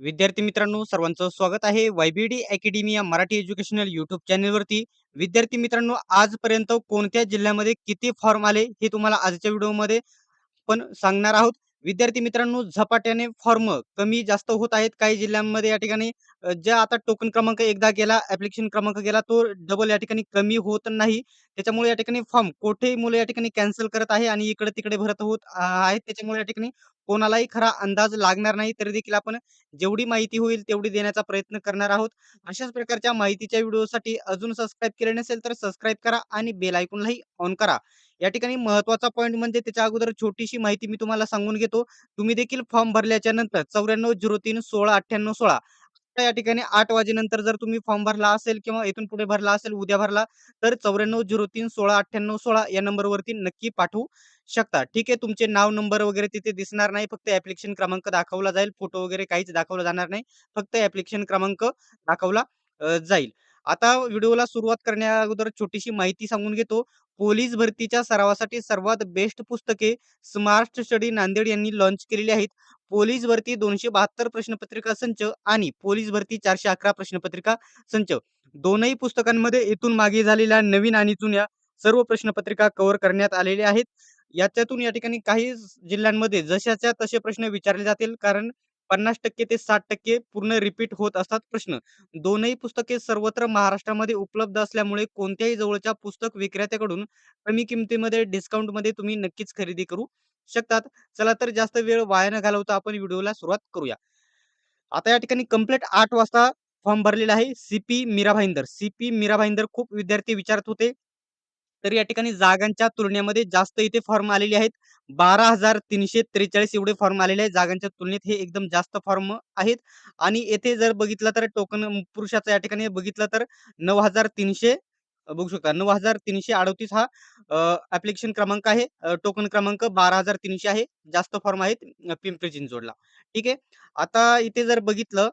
विद्यार्थी मित्रांनो सर्वांचं स्वागत आहे. वायबीडी अकॅडमी या मराठी एज्युकेशनल युट्यूब चॅनलवरती. विद्यार्थी मित्रांनो आजपर्यंत कोणत्या जिल्ह्यामध्ये किती फॉर्म आले हे तुम्हाला आजच्या व्हिडिओमध्ये पण सांगणार आहोत. विद्यार्थी मित्रांनो झपाट्याने फॉर्म कमी जास्त होत आहेत. काही जिल्ह्यांमध्ये या ठिकाणी ज्या आता टोकन क्रमांक एकदा गेला ऍप्लिकेशन क्रमांक गेला तो डबल या ठिकाणी कमी होत नाही. त्याच्यामुळे या ठिकाणी फॉर्म कोठेही मुलं या ठिकाणी कॅन्सल करत आहे आणि इकडे तिकडे भरत होत आहेत. त्याच्यामुळे या ठिकाणी कोणालाही खरा अंदाज लागणार नाही. तरी देखील आपण जेवढी माहिती होईल तेवढी देण्याचा प्रयत्न करणार आहोत. अशाच प्रकारच्या माहितीच्या व्हिडिओसाठी अजून सबस्क्राईब केले नसेल तर सबस्क्राईब करा आणि बेल आयकॉनलाही ऑन करा. या ठिकाणी महत्त्वाचा पॉईंट म्हणजे त्याच्या अगोदर छोटीशी माहिती मी तुम्हाला सांगून घेतो. तुम्ही देखील फॉर्म भरल्याच्या नंतर चौऱ्याण्णव झिरो तीन सोळा अठ्ठ्याण्णव सोळा या ठिकाणी आठ वाजेनंतर जर तुम्ही फॉर्म भरला असेल किंवा इथून पुढे भरला असेल उद्या भरला तर चौऱ्याण्णव झिरो तीन सोळा अठ्ठ्याण्णव सोळा या नंबरवरती नक्की पाठवू शकता. ठीक आहे तुमचे नाव नंबर वगैरे तिथे दिसणार नाही. फक्त ऍप्लिकेशन क्रमांक दाखवला जाईल. फोटो वगैरे काहीच दाखवला जाणार नाही. फक्त ऍप्लिकेशन क्रमांक दाखवला जाईल. आता व्हिडिओला सुरुवात करण्या अगोदर छोटीशी माहिती सांगून घेतो. पोलीस भरतीच्या सरावासाठी सर्वात बेस्ट पुस्तके स्मार्ट स्टडी नांदेड यांनी लॉन्च केलेली आहेत. पोलीस भरती दोनशे बहात्तर प्रश्नपत्रिका संच आणि पोलीस भरती चारशे अकरा प्रश्नपत्रिका संच. दोनही पुस्तकांमध्ये इथून मागे झालेल्या नवीन आणि जुन्या सर्व प्रश्नपत्रिका कव्हर करण्यात आलेल्या आहेत. याच्यातून या ठिकाणी काही जिल्ह्यांमध्ये जशाच्या तसे प्रश्न विचारले जातील. कारण पन्नास टक्के ते साठ टक्के पूर्ण रिपीट होत असतात प्रश्न. दोनही पुस्तके सर्वत्र महाराष्ट्रामध्ये उपलब्ध असल्यामुळे कोणत्याही जवळच्या पुस्तक विक्रेत्याकडून कमी किमतीमध्ये डिस्काउंटमध्ये तुम्ही नक्कीच खरेदी करू शकतात. चला तर जास्त वेळ वाया न घालवता आपण व्हिडिओला सुरुवात करूया. आता या ठिकाणी कंप्लीट आठ वाजता फॉर्म भरलेला आहे. सीपी मीरा भाईंदर सीपी मीरा भाईंदर खूप विद्यार्थी विचारत होते. तर या ठिकाणी जागांच्या तुलनेमध्ये जास्त इथे फॉर्म आलेले आहेत. बारा हजार तीनशे त्रेचाळीस एवढे फॉर्म आलेले आहेत. जागांच्या तुलनेत हे एकदम जास्त फॉर्म आहेत. आणि येथे जर बघितलं तर टोकन पुरुषाचं या ठिकाणी बघितलं तर नऊ हजार तीनशे बघू शकता नऊ हजार तीनशे अडोतीस हा ऍप्लिकेशन क्रमांक आहे. टोकन क्रमांक बारा हजार तीनशे आहे. जास्त फॉर्म आहेत पिंपरी चिंचवडला ठीक आहे? आता इथे जर बघितलं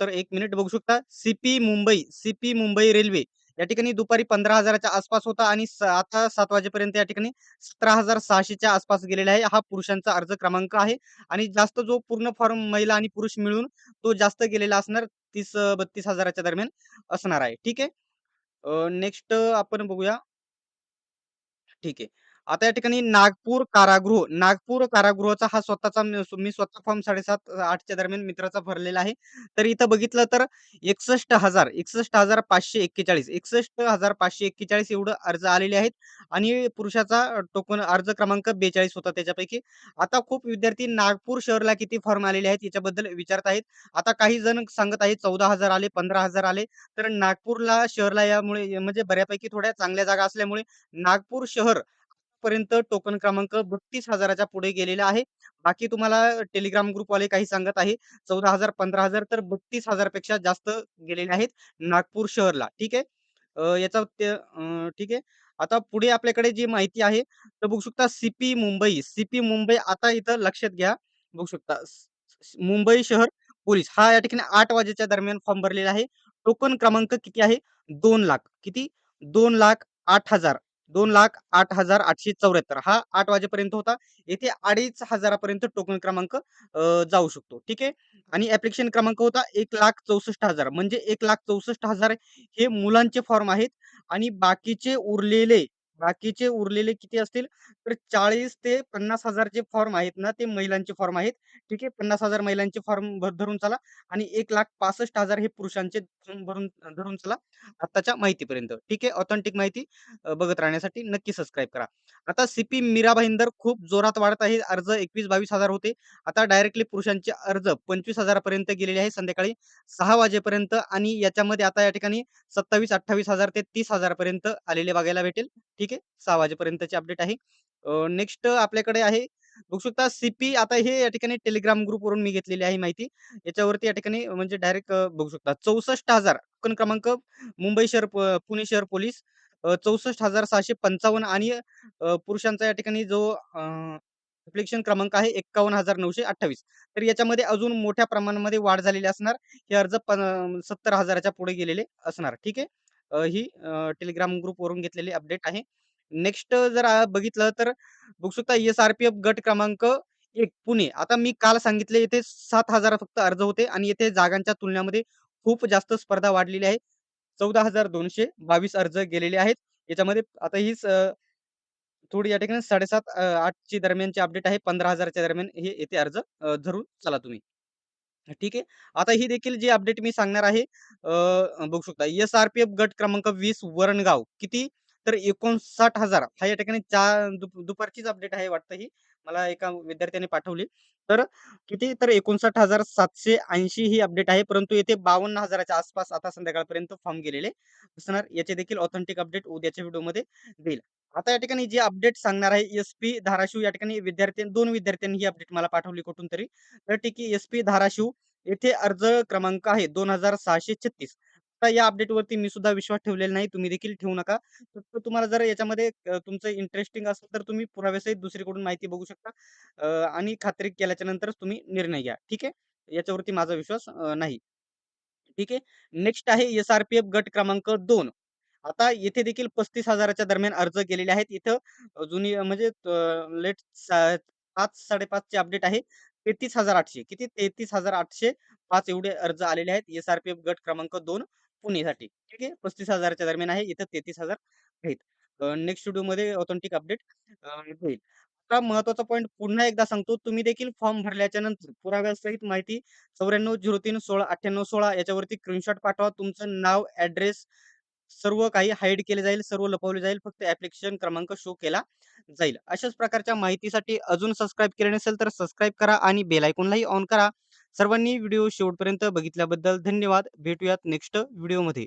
तर एक मिनिट बघू शकता. CP Mumbai CP Mumbai railway या ठिकाणी दुपारी पंधरा हजाराच्या आसपास होता आणि आता सात वाजेपर्यंत या ठिकाणी सतरा हजार सहाशेच्या आसपास गेलेला आहे. हा पुरुषांचा अर्ज क्रमांक आहे आणि जास्त जो पूर्ण फॉर्म महिला आणि पुरुष मिळून तो जास्त गेलेला असणार तीस बत्तीस हजाराच्या दरम्यान असणार आहे. ठीक आहे? नेक्स्ट आपण बघूया. ठीक आहे. आता या ठिकाणी नागपूर कारागृह, नागपूर कारागृहाचा हा स्वतःचा मी स्वतः फॉर्म साडेसात आठच्या दरम्यान मित्राचा भरलेला आहे. तर इथं बघितलं तर 61,000 61,541 61,541 एवढं अर्ज आलेले आहेत आणि पुरुषाचा टोकन अर्ज क्रमांक 42 होता त्याच्यापैकी. आता खूप विद्यार्थी नागपूर शहरला किती फॉर्म आलेले आहेत याच्याबद्दल विचारत आहेत. आता काही जण सांगत आहेत चौदा हजार आले, पंधरा हजार आले. तर नागपूरला शहरला यामुळे म्हणजे बऱ्यापैकी थोड्या चांगल्या जागा असल्यामुळे नागपूर शहर पर्यंत टोकन क्रमांक 32,000च्या पुढे गेलेला आहे. बाकी तुम्हाला टेलिग्राम ग्रुपवाले काही सांगत आहे चौदा हजार पंधरा हजार तर 32,000 पेक्षा जास्त गेलेले आहेत नागपूर शहरला. ठीक आहे. याचा ठीक आहे. आता पुढे आपल्याकडे जी माहिती आहे तर बघू शकता सीपी मुंबई. सीपी मुंबई आता इथं लक्षात घ्या. बघू शकता मुंबई शहर पोलीस हा या ठिकाणी आठ वाजेच्या दरम्यान फॉर्म भरलेला आहे. टोकन क्रमांक किती आहे? दोन लाख किती? दोन लाख आठ हजार 2,08,000 2,08,874 हा आठ वाजेपर्यंत होता. येथे अडीच हजारापर्यंत टोकन क्रमांक जाऊ शकतो. ठीक आहे. आणि ॲप्लिकेशन क्रमांक होता 1,64,000 म्हणजे 1,64,000 हे मुलांचे फॉर्म आहेत आणि बाकीचे उरलेले बाकीचे उरलेले किती असतील? तर 40 ते पन्नास हजारचे फॉर्म आहेत ना, ते महिलांचे फॉर्म आहेत. ठीक आहे. 50,000 महिलांचे फॉर्म धरून चला आणि 1,65,000 हे पुरुषांचे भरून धरून चला आत्ताच्या माहितीपर्यंत. ठीक आहे. ऑथेंटिक माहिती बघत राहण्यासाठी नक्की सबस्क्राईब करा. आता सीपी मीरा भाईंदर खूप जोरात वाढत आहे. अर्ज एकवीस बावीस हजार होते. आता डायरेक्टली पुरुषांचे अर्ज पंचवीस हजारपर्यंत गेलेले आहे संध्याकाळी सहा वाजेपर्यंत आणि याच्यामध्ये आता या ठिकाणी 27,000-28,000 ते तीस हजारपर्यंत आलेले बघायला भेटेल. ठीक आहे. सहा वाजेपर्यंतची अपडेट आहे. नेक्स्ट आपल्याकडे आहे बघू शकता सीपी आता हे या ठिकाणी टेलिग्राम ग्रुपवरून मी घेतलेली आहे माहिती. याच्यावरती या ठिकाणी म्हणजे डायरेक्ट बघू शकता 64,000 टोकन क्रमांक मुंबई शहर पुणे शहर पोलीस चौसष्ट हजार सहाशे पंचावन्न आणि पुरुषांचा या ठिकाणी जो अ, क्रमांक आहे 51,928 तर याच्यामध्ये अजून मोठ्या प्रमाणामध्ये वाढ झालेली असणार. हे अर्ज पण 70,000 च्या पुढे गेलेले असणार. ठीक आहे. अ, ही अ, टेलिग्राम ग्रुपवरून घेतलेली अपडेट आहे. नेक्स्ट जर अ, बघितलं तर बघू शकता एस-आर-पी-एफ गट क्रमांक एक पुणे. आता मी काल सांगितले इथे 7,000 फक्त अर्ज होते आणि येथे जागांच्या तुलनेमध्ये खूप जास्त स्पर्धा वाढलेली आहे. 14,222 अर्ज गेलेले आहेत. याच्यामध्ये आता हीच अ, थोडी या ठिकाणी 7.5 अ, 8ची दरम्यानची अपडेट आहे. 15,000च्या दरम्यान हे येथे अर्ज अ, धरून चला तुम्ही. ठीक आहे. आता ही देखील जी अपडेट मी सांगणार आहे बघू शकता. एस-आर-पी-एफ गट क्रमांक वीस वरणगाव किती? तर 59,000 हा या ठिकाणी चा दुप दुपारचीच अपडेट आहे वाटतं ही. मला एका विद्यार्थ्याने पाठवली. तर किती? तर 59,780 ही अपडेट आहे. परंतु येथे बावन्न हजाराच्या आसपास आता संध्याकाळपर्यंत फॉर्म गेलेले असणार. याचे देखील ऑथेंटिक अपडेट उद्याच्या व्हिडिओमध्ये देईल. आता या ठिकाणी जे अपडेट सांगणार आहे एस-पी धाराशिव या ठिकाणी विद्यार्थी दोन विद्यार्थ्यांनी ही अपडेट मला पाठवली कुठून तरी. तर ठीक आहे एस-पी धाराशिव येथे अर्ज क्रमांक आहे 2,636. आता या अपडेटवरती मी सुद्धा विश्वास ठेवलेला नाही. तुम्ही देखील ठेवू नका. फक्त तुम्हाला जर याच्यामध्ये तुमचं इंटरेस्टिंग असेल तर तुम्ही पुराव्यासहित दुसरीकडून माहिती बघू शकता आणि खात्री केल्याच्या नंतरच तुम्ही निर्णय घ्या. ठीक आहे. याच्यावरती माझा विश्वास नाही. ठीक आहे. नेक्स्ट आहे एस-आर-पी-एफ गट क्रमांक दोन आता येथे देखील पस्तीस हजाराच्या दरम्यान अर्ज केलेले आहेत. इथं जुनी म्हणजे लेट पाच 5-5.5 ची अपडेट आहे. 33,800 किती? 33,805 एवढे अर्ज आलेले आहेत. एस आर पी गट क्रमांक दोन पुणेसाठी. ठीक आहे. पस्तीस हजारच्या दरम्यान आहे. इथं 33,000 आहेत. नेक्स्ट व्हिडिओमध्ये ऑथेंटिक अपडेट होईल आता महत्त्वाचा पॉईंट पुन्हा एकदा सांगतो. तुम्ही देखील फॉर्म भरल्याच्या नंतर पुराव्यासहित माहिती 9403169816 याच्यावरती स्क्रीनशॉट पाठवा. तुमचं नाव, ऍड्रेस सर्व काही हाईड केले जाईल, सर्व लपवले जाईल. फक्त ऍप्लिकेशन क्रमांक शो केला जाईल. अशाच प्रकारच्या माहितीसाठी अजून सबस्क्राईब केले नसेल तर सबस्क्राईब करा आणि बेल आयकॉनलाही ऑन करा. सर्वांनी व्हिडिओ शेवटपर्यंत बघितल्याबद्दल धन्यवाद. भेटूयात नेक्स्ट व्हिडिओमध्ये.